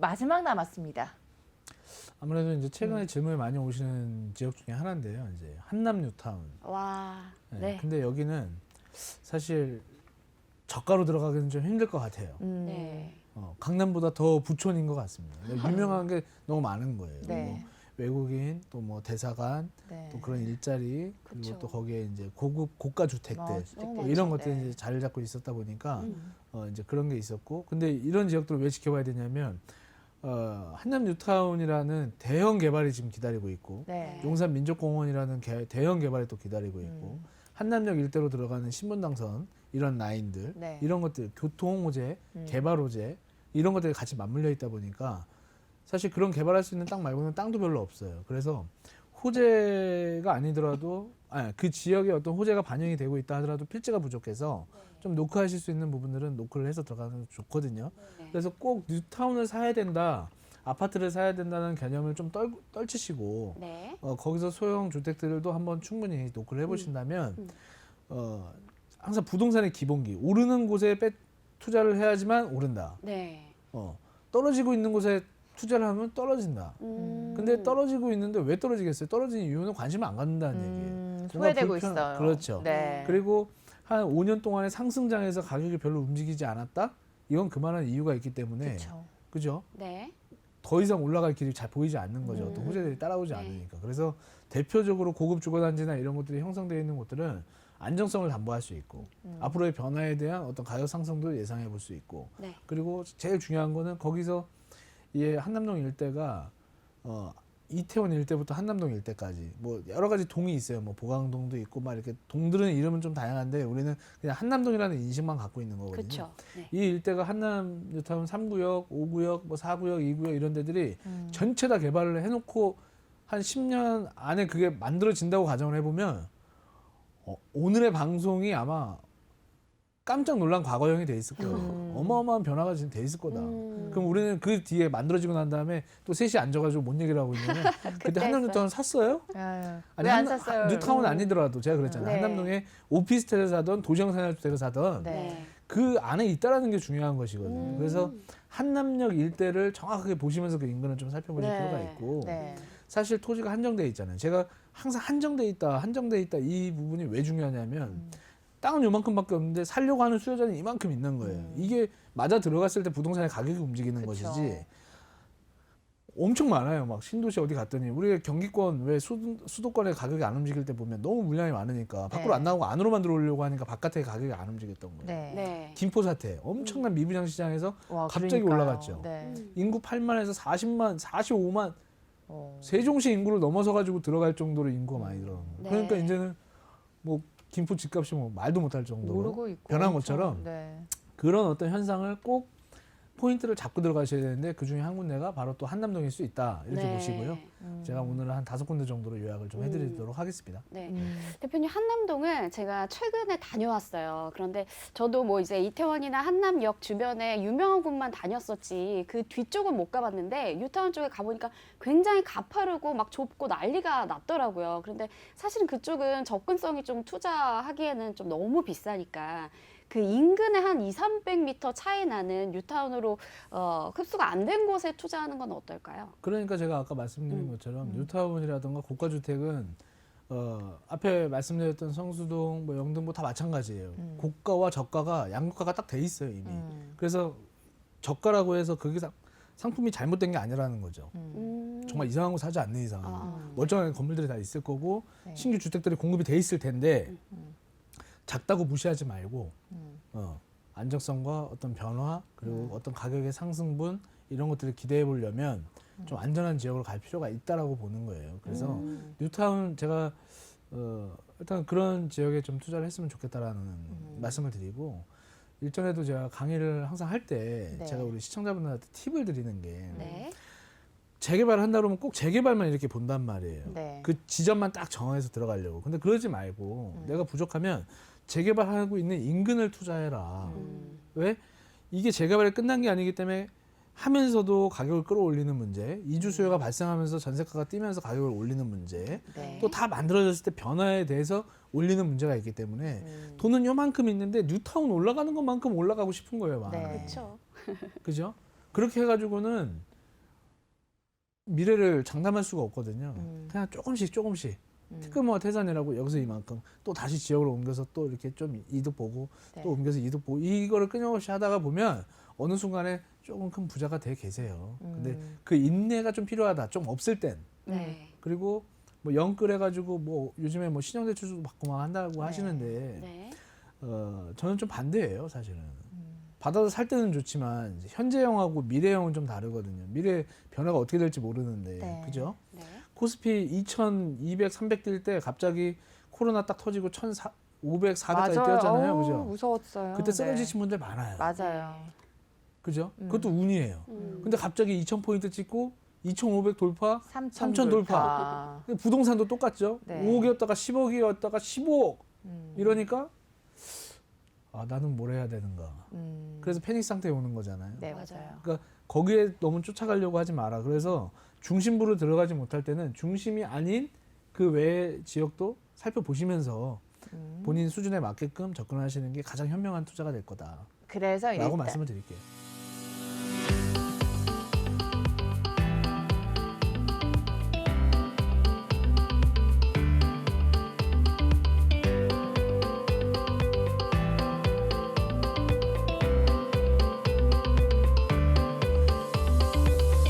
마지막 남았습니다. 아무래도 이제 최근에 음. 질문이 많이 오시는 지역 중에 하나인데요. 이제 한남 뉴타운. 와, 네. 네. 근데 여기는 사실 저가로 들어가기는 좀 힘들 것 같아요. 음. 네. 어, 강남보다 더 부촌인 것 같습니다. 유명한 게 너무 많은 거예요. 네. 뭐 외국인 또 뭐 대사관 네. 또 그런 일자리 그리고 그쵸. 또 거기에 이제 고급 고가 주택들 어. 뭐 이런 것들이 네. 이제 자리를 잡고 있었다 보니까 음. 어, 이제 그런 게 있었고 근데 이런 지역들을 왜 지켜봐야 되냐면 어, 한남 뉴타운이라는 대형 개발이 지금 기다리고 있고 네. 용산 민족공원이라는 개- 대형 개발이 또 기다리고 있고 음. 한남역 일대로 들어가는 신분당선 이런 라인들 네. 이런 것들 교통 호재, 음. 개발 호재 이런 것들이 같이 맞물려 있다 보니까 사실 그런 개발할 수 있는 땅 말고는 땅도 별로 없어요. 그래서 호재가 아니더라도 아, 그 지역에 어떤 호재가 반영이 되고 있다 하더라도 필지가 부족해서 좀 노크하실 수 있는 부분들은 노크를 해서 들어가는 게 좋거든요. 네. 그래서 꼭 뉴타운을 사야 된다, 아파트를 사야 된다는 개념을 좀 떨, 떨치시고 네. 어, 거기서 소형 주택들도 한번 충분히 노크를 해보신다면 음. 어, 항상 부동산의 기본기 오르는 곳에 빼, 투자를 해야지만 오른다. 네. 어, 떨어지고 있는 곳에 투자를 하면 떨어진다. 음. 근데 떨어지고 있는데 왜 떨어지겠어요? 떨어지는 이유는 관심을 안 갖는다는 얘기예요. 음, 뭔가 소외되고 불편- 있어요. 그렇죠. 네. 그리고 한 5년 동안의 상승장에서 가격이 별로 움직이지 않았다? 이건 그만한 이유가 있기 때문에 그렇죠. 그죠? 네. 더 이상 올라갈 길이 잘 보이지 않는 거죠. 음. 또 호재들이 따라오지 네. 않으니까. 그래서 대표적으로 고급 주거단지나 이런 것들이 형성되어 있는 곳들은 안정성을 담보할 수 있고 음. 앞으로의 변화에 대한 어떤 가격 상승도 예상해 볼 수 있고 네. 그리고 제일 중요한 거는 거기서 이 한남동 일대가 어 이태원 일대부터 한남동 일대까지 뭐 여러 가지 동이 있어요. 뭐 보강동도 있고 막 이렇게 동들은 이름은 좀 다양한데 우리는 그냥 한남동이라는 인식만 갖고 있는 거거든요. 네. 이 일대가 한남 뉴타운 3구역, 5구역, 뭐 4구역, 2구역 이런 데들이 음. 전체 다 개발을 해 놓고 한 10년 안에 그게 만들어진다고 가정을 해 보면 어, 오늘의 방송이 아마 깜짝 놀란 과거형이 돼 있을 거예요. 음. 어마어마한 변화가 지금 돼 있을 거다. 음. 그럼 우리는 그 뒤에 만들어지고 난 다음에 또 셋이 앉아가지고 뭔 얘기를 하고 있냐면 그때 한남. 뉴타운 샀어요? 아유, 아니, 왜안 한남- 샀어요? 뉴타운 음. 아니더라도 제가 그랬잖아요. 네. 한남동에 오피스텔을 사던 도시형 상업주택을 사던 네. 네. 그 안에 있다라는 게 중요한 것이거든요. 음. 그래서 한남역 일대를 정확하게 보시면서 그 인근을 좀 살펴보실 네. 필요가 있고 네. 사실 토지가 한정돼 있잖아요. 제가 항상 한정돼 있다, 한정돼 있다 이 부분이 왜 중요하냐면 음. 땅은 요만큼밖에 없는데 살려고 하는 수요자는 이만큼 있는 거예요. 음. 이게 맞아 들어갔을 때 부동산의 가격이 움직이는 그쵸. 것이지. 엄청 많아요. 막 신도시 어디 갔더니 우리가 경기권 왜 수도, 수도권의 가격이 안 움직일 때 보면 너무 물량이 많으니까 밖으로 네. 안 나오고 안으로만 들어오려고 하니까 바깥의 가격이 안 움직였던 거예요. 네. 네. 김포 사태 엄청난 미분양 시장에서 와, 갑자기 그러니까요. 올라갔죠. 네. 음. 인구 8만에서 40만, 45만 어. 세종시 인구를 넘어서 가지고 들어갈 정도로 인구가 많이 들어간 거예요. 네. 그러니까 이제는 뭐 김포 집값이 뭐 말도 못할 정도로 오르고 있고 변한 것처럼 네. 그런 어떤 현상을 꼭 포인트를 잡고 들어가셔야 되는데 그 중에 한 군데가 바로 또 한남동일 수 있다 이렇게 네. 보시고요. 음. 제가 오늘은 한 다섯 군데 정도로 요약을 좀 해드리도록 하겠습니다. 네. 음. 대표님 한남동은 제가 최근에 다녀왔어요. 그런데 저도 뭐 이제 이태원이나 한남역 주변에 유명한 곳만 다녔었지 그 뒤쪽은 못 가봤는데 뉴타운 쪽에 가보니까 굉장히 가파르고 막 좁고 난리가 났더라고요. 그런데 사실은 그쪽은 접근성이 좀 투자하기에는 좀 너무 비싸니까 그 인근에 한 2, 300m 차이 나는 뉴타운으로 어, 흡수가 안 된 곳에 투자하는 건 어떨까요? 그러니까 제가 아까 말씀드린 음. 것처럼 음. 뉴타운이라든가 고가주택은 어, 앞에 말씀드렸던 성수동, 뭐 영등 뭐다 마찬가지예요. 음. 고가와 저가가 양극화가 딱 돼 있어요 이미. 음. 그래서 저가라고 해서 그게 상- 상품이 잘못된 게 아니라는 거죠. 음. 음. 정말 이상한 거 사지 않는 이상 은 아. 멀쩡한 건물들이 다 있을 거고 네. 신규 주택들이 공급이 돼 있을 텐데 음. 작다고 무시하지 말고 음. 어, 안정성과 어떤 변화 그리고 음. 어떤 가격의 상승분 이런 것들을 기대해 보려면 좀 안전한 지역으로 갈 필요가 있다라고 보는 거예요. 그래서 음. 뉴타운 제가 어, 일단 그런 지역에 좀 투자를 했으면 좋겠다라는 음. 말씀을 드리고 일전에도 제가 강의를 항상 할때 네. 제가 우리 시청자분들한테 팁을 드리는 게 네. 재개발을 한다 그러면 꼭 재개발만 이렇게 본단 말이에요. 네. 그 지점만 딱 정해서 들어가려고. 근데 그러지 말고 음. 내가 부족하면 재개발하고 있는 인근을 투자해라. 음. 왜? 이게 재개발이 끝난 게 아니기 때문에 하면서도 가격을 끌어올리는 문제, 이주 수요가 발생하면서 전세가가 뛰면서 가격을 올리는 문제, 네. 또다 만들어졌을 때 변화에 대해서 올리는 문제가 있기 때문에 음. 돈은 요만큼 있는데 뉴타운 올라가는 것만큼 올라가고 싶은 거예요, 마음이. 네. 그렇죠. 그죠? 그렇게 해가지고는 미래를 장담할 수가 없거든요. 음. 그냥 조금씩 조금씩 음. 특근무와 태산이라고 여기서 이만큼 또 다시 지역으로 옮겨서 또 이렇게 좀 이득 보고 네. 또 옮겨서 이득 보고 이거를 끊임없이 하다가 보면 어느 순간에 조금 큰 부자가 돼 계세요. 근데 음. 그 인내가 좀 필요하다. 좀 없을 땐 네. 그리고 뭐 영끌 해가지고 뭐 요즘에 뭐 신용대출도 받고 막 한다고 네. 하시는데 네. 어 저는 좀 반대예요 사실은. 음. 받아서 살 때는 좋지만 현재형하고 미래형은 좀 다르거든요. 미래 변화가 어떻게 될지 모르는데 네. 그죠? 네. 코스피 2,200, 300 뛸 때 갑자기 코로나 딱 터지고 1,500, 400까지 뛰었잖아요. 어우, 그죠? 무서웠어요. 그때 네. 쓰러지신 분들 많아요. 맞아요. 그죠? 음. 그것도 운이에요. 음. 근데 갑자기 2,000포인트 찍고 2,500 돌파. 3천, 3천 돌파. 근데 부동산도 똑같죠. 네. 5억이었다가 10억이었다가 15억 음. 이러니까 아 나는 뭘 해야 되는가. 음. 그래서 패닉 상태에 오는 거잖아요. 네 맞아요. 맞아요. 거기에 너무 쫓아가려고 하지 마라. 그래서 중심부로 들어가지 못할 때는 중심이 아닌 그 외의 지역도 살펴보시면서 음. 본인 수준에 맞게끔 접근하시는 게 가장 현명한 투자가 될 거다라고 그래서 일단 말씀을 드릴게요.